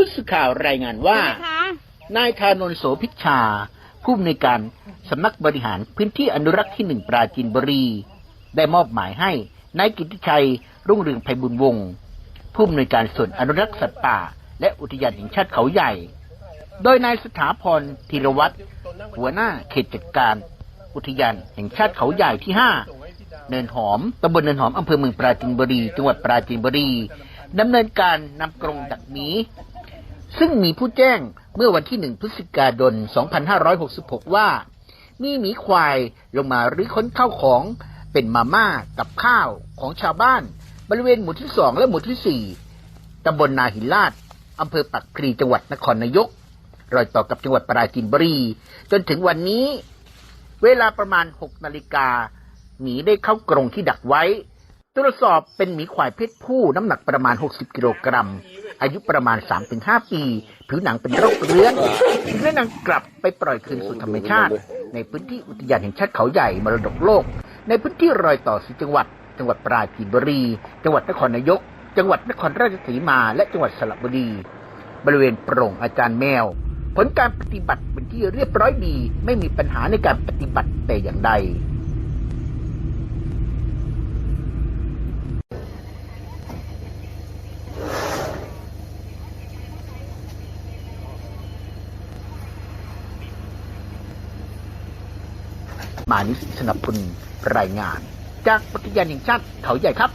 ผู้สื่อข่าวรายงานว่าใช่ไหมคะนายธานนท์โสพิชชา ผู้อำนวยการสำนักบริหารพื้นที่อนุรักษ์ที่หนึ่งปราจีนบุรี ได้มอบหมายให้นายกิติชัย รุ่งเรืองไพบุญวงศ์ผู้อำนวยการส่วนอนุรักษ์สัตว์ป่า และอุทยานแห่งชาติเขาใหญ่ โดยนายสถาพรธีรวัตรหัวหน้าเขตจัดการ อุทยานแห่งชาติเขาใหญ่ที่ห้าเนินหอมตำบลเนินหอมอำเภอเมืองปราจีนบุรี จังหวัดปราจีนบุรีดำเนินการนำกรงดักหมี ซึ่งมีผู้แจ้งเมื่อวันที่หนึ่งพฤศจิกายน 2566 ว่า มีหมีควายลงมารื้อค้นข้าวของเป็นมาม่ากับข้าวของชาวบ้าน บริเวณหมู่ที่สองและหมู่ที่สี่ตำบลนาหินลาดอำเภอปักพลีจังหวัดนครนายก รอยต่อกับจังหวัดปราจีนบุรี จนถึงวันนี้ เวลาประมาณ 6 นาฬิกาหมีได้เข้ากรงที่ดักไว้ ตรวจสอบเป็นหมีควายเพศผู้น้ำหนักประมาณ 60 กิโลกรัม อายุประมาณ 3-5 ปี ผิวหนังเป็นโรคเรื้อนและนำกลับไปปล่อยคืนสู่ธรรมชาติ ในพื้นที่อุทยานแห่งชาติเขาใหญ่มรดกโลก ในพื้นที่รอยต่อสีจังหวัด จังหวัดปราจีนบุรี จังหวัดนครนายก จังหวัดนครราชสีมา และจังหวัดสระบุรี บริเวณโปร่งอาจารย์แมว ผลการปฏิบัติเป็นที่เรียบร้อยดี ไม่มีปัญหาในการปฏิบัติแต่อย่างใด มานิสสนับพุนรายงาน จากปฏิญาณแห่งชาติเขาใหญ่ครับ